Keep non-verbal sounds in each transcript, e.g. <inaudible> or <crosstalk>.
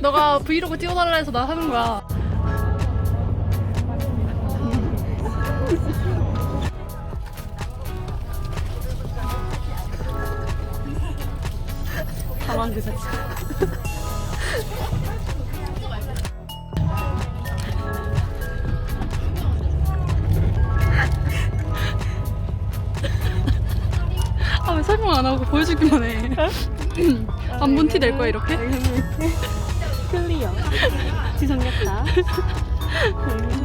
너가 브이로그 찍어달라 해서 나 하는 거야. 가만 계세요. 아왜 설명 안 하고 보여주기만 해. 안 본 티 낼 거야 이렇게? 지성겼다. <laughs>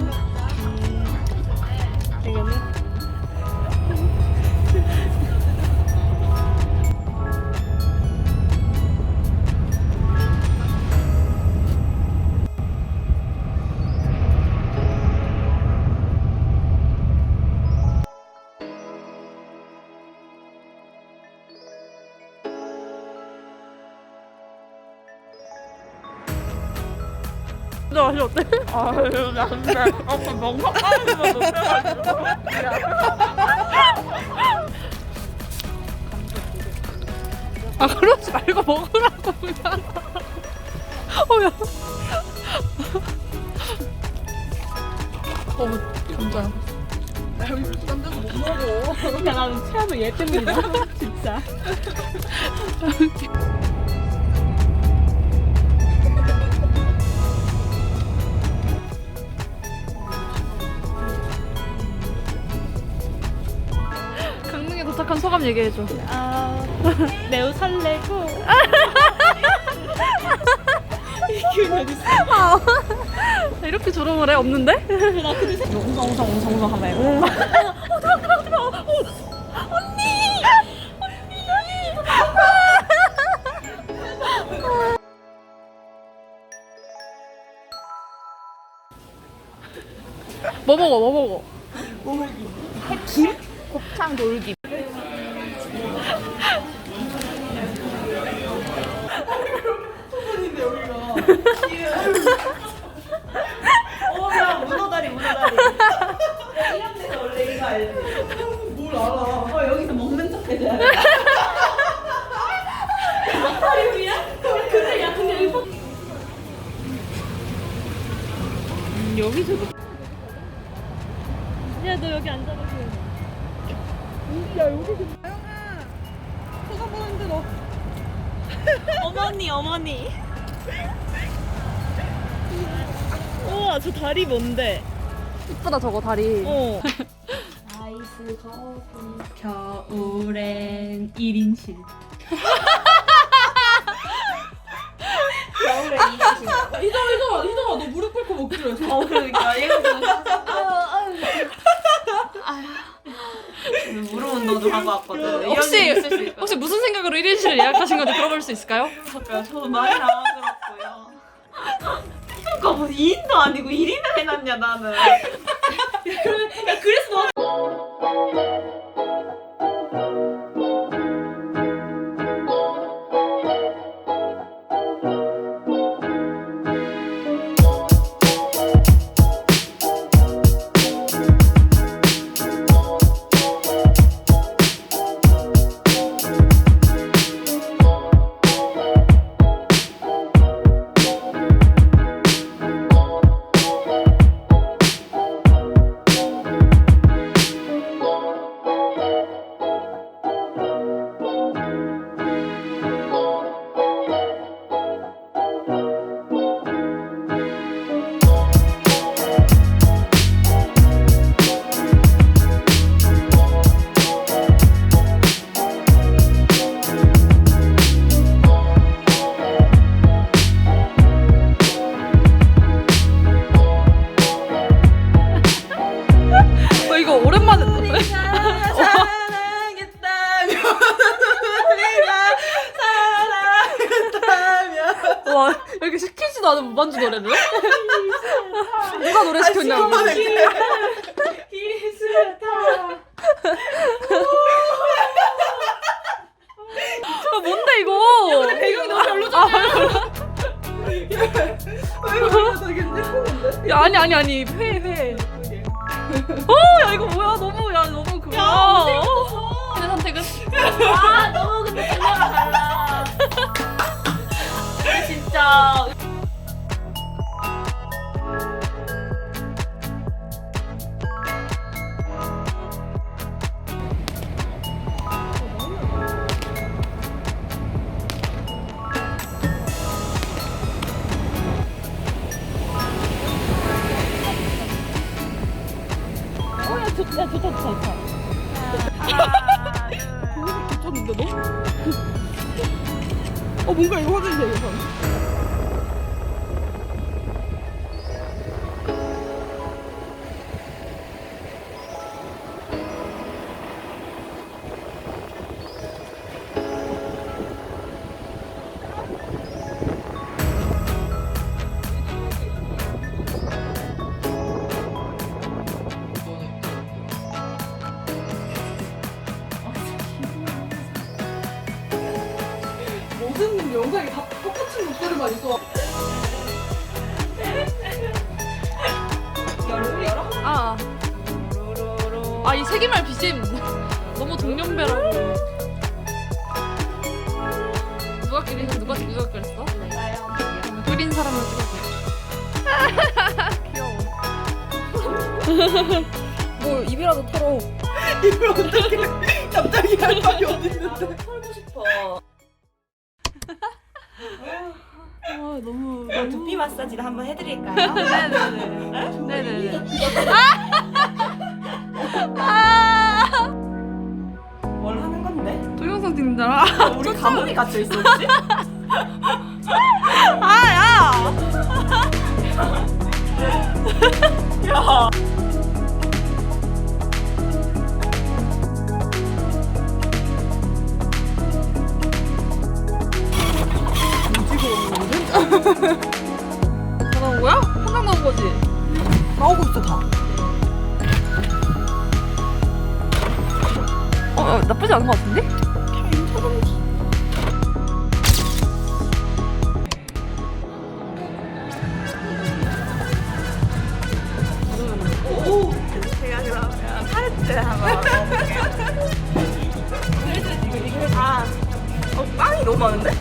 아유, 나 근데 아까 못해가지고. 아 그러지 말고 먹으라고 그냥. 어야. 어 감자. 야, 나는 최하도 얘 때문이다. <laughs> 진짜. 도착한 소감 얘기해줘. 아, 매우 설레고. 어딨어? 이렇게 조롱을 해 없는데? 나 근데 생 웅성 웅성 웅성 웅성 하면 응. 뭐 먹어 뭐 먹어? 곱창 돌김. 어야 문어다리 문어다리. 이런 데서 원래 이거 알지? 뭘 알아? 어 여기서 먹는 척 해줘야 돼. 아카리움이야? 근데 야 근데 여기 음, 여기서도 야 너 여기 앉아봐 어머니 어머니 우와 저 다리 뭔데? 이쁘다 저거 다리. 어. 아이스 커피 겨울엔 1인실. 겨울엔 2인실. 희정아 희정아 희정아 너 무릎 꿇고 먹기로 했어. 어 그러니까 얘가 무릎 운동도 하고 왔거든. 혹시 혹시 무슨 생각으로 1인실을 예약하신 건지 물어볼 수 있을까요? 잠깐 저도 많이 당황스럽고요 그러니까 뭐 2인도 아니고 1인을 해놨냐 나는. <laughs> 야 그래서 너 와 이렇게 시키지도 않은 무반주 노래를 해? 누가 노래 시켰냐고. 기술타 아 뭔데 이거? 배경이 너무 별로잖아 야 아니 아니 아니 회 회. 어야 이거 뭐야 너무 야 너무 그거야. 선택은 아 너무 너? 어 뭔가 이거 화장실 이거 모든 영상이 다 똑같은 목소리만 있어. 아. 아, 이 세기말 BGM 너무 동년배라고. 누가 끓인, 누가, 누가? 내가요. 끓인 사람을 찍어줘. 귀여워. 뭐 입이라도 털어. <laughs> 입을 어떻게 갑자기 할 말이 어디 있는데? 털고 싶어. 너무. 두피 마사지를 한번 해드릴까요? 네네네. <laughs> 네네네. 아! 뭘 하는 건데? 동영상 찍는잖아. 우리 감옥에 갇혀 있었지? 아, 야! <laughs> 야. 타르트 한번. 아, 어, 빵이 너무 많은데?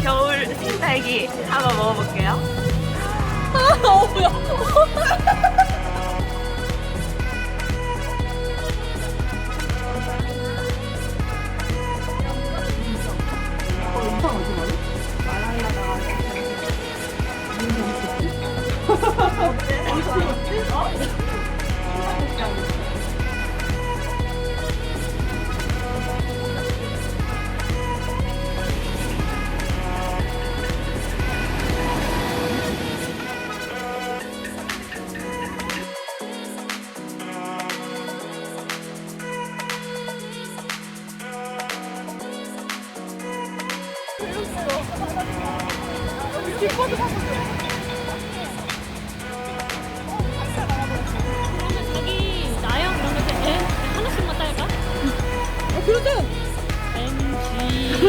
겨울 생딸기 한번 먹어볼게요. 어, 뭐야? H.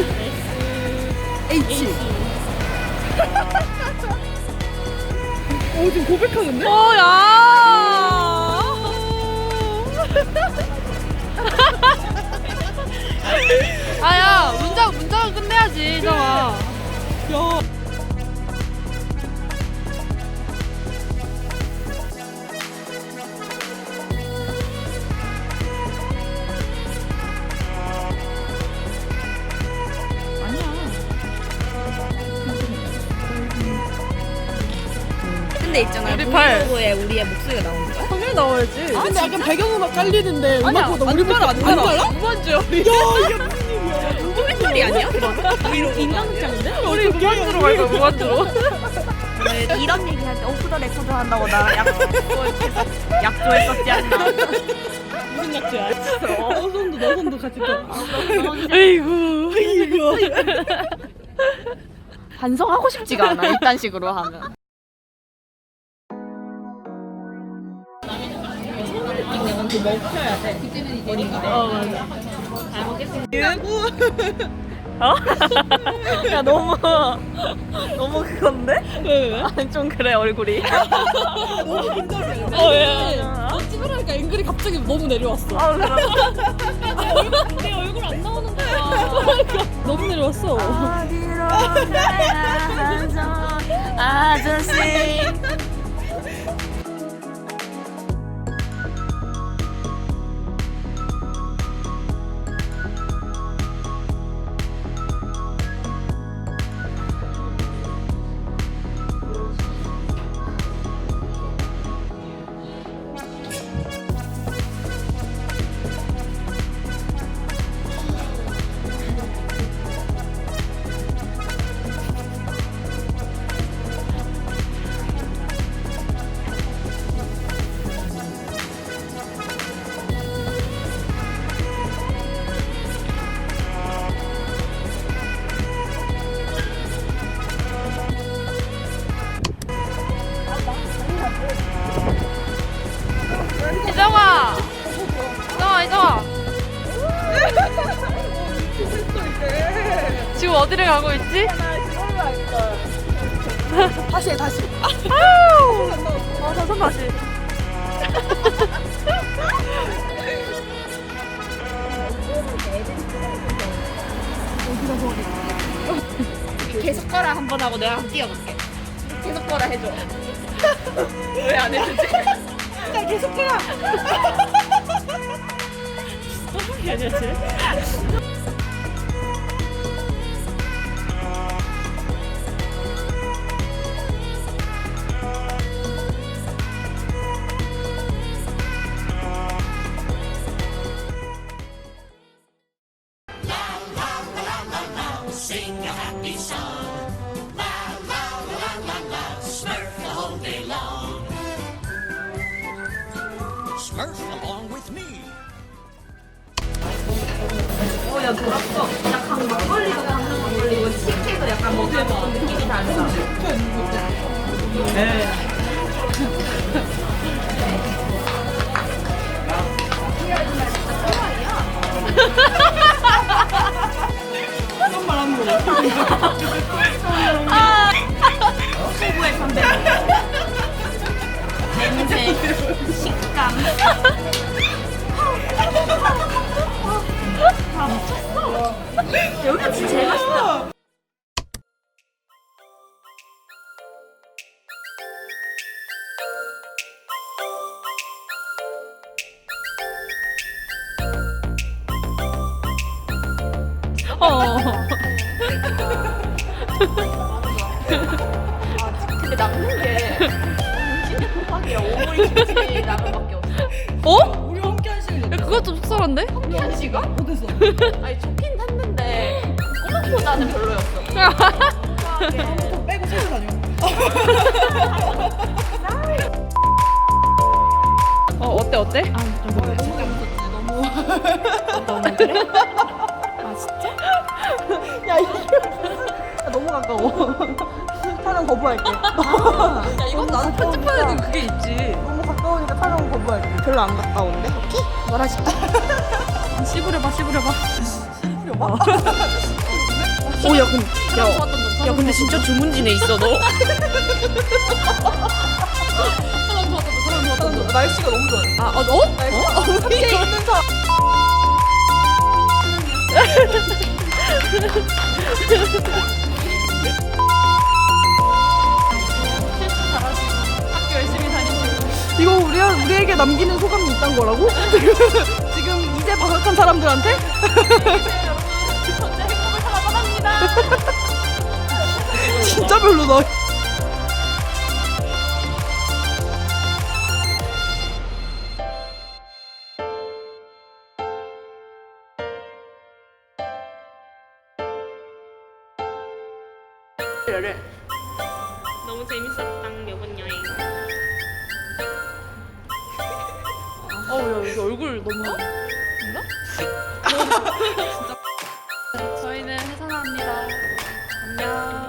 H. 어 지금 고백하는데? 어, 야! <laughs> 아야, 문장, 문장을 끝내야지, 이정아. 야. 우리 팔. 브이로그에 우리의 목소리가 나오는 거야? 당연히 나와야지. 근데 약간 배경음악 깔리는데 음악보다 우리 안 안. 달라? 무반주. 야 이게 무슨 일이야? 소리 아니야? 인강장인데? 우리 무반주로 갈 거야, 무반주로. 오늘 이런 얘기 할 때 오프 더 레코드 한다고 나 약속했었, 약속했었지 않나? 무슨 약주야? 너 손도 너 손도 같이 떠. 에이구. 이거. 반성하고 싶지가 않아. 이딴 식으로 하면. <laughs> 야 너무 <laughs> 너무 그건데? 왜 왜? 아니 좀 그래 얼굴이. <laughs> 너무 힘들어. 어 예. 너 찍으라니까 앵글이 갑자기 너무 내려왔어. 아 그럼. 내 얼굴 안 나오는 거야. 너무 내려왔어. 어디로 가야 하죠 아저씨. 계속 거라 한 번 하고 내가 한번 뛰어볼게. 계속 거라 해줘. <laughs> 왜 안 해주지? 야 계속 <laughs> 해 라. Smurf along with me. 어, 야, 돌았어. 약간 막걸리도 강한 막걸리고 식혜도 약간 먹는 느낌이 다르다. 여기가 진짜 제일 맛있다. 어. 근데 남는 게 진짜 곱하기야. 오모리 김치 라면밖에 없 어. 어? 우리 함께 한 시간 야, 그거 좀 섭섭한데? 한 시간? 어땠어? 아니 좋긴 했는데 꼬막보다는 별로였어. 또 빼고 찾아 다녀. 어, 어때, 어때? 너무 재밌었지 너무. 너무 그래? 아 진짜? <laughs> 야 이게 무슨? 야, 너무 가까워. 촬영 거부할게. 야, 이건 나는 편집해야 되는 그게 있지. 너무 촬영 거부할게. 별로 안 가까운데? 오케이? 말하시. 씹으려봐, 씹으려봐. 봐. 오, 야, 근데, 야, 야, 근데 진짜 주문진에 있어, 너. 사람 좋았다, 사람 좋았다. 날씨가 너무 좋아요. 아, 어, 어? 어? 우리 걷는 사 <laughs> 이거 우리, 우리에게 남기는 소감이 있단 거라고? <laughs> 지금, 이제 방학한 사람들한테? <laughs> 진짜 별로다. 너무 재밌었 얼굴 너무 뭔가? 진짜 <laughs> 네. <laughs> 저희는 해산합니다. 안녕.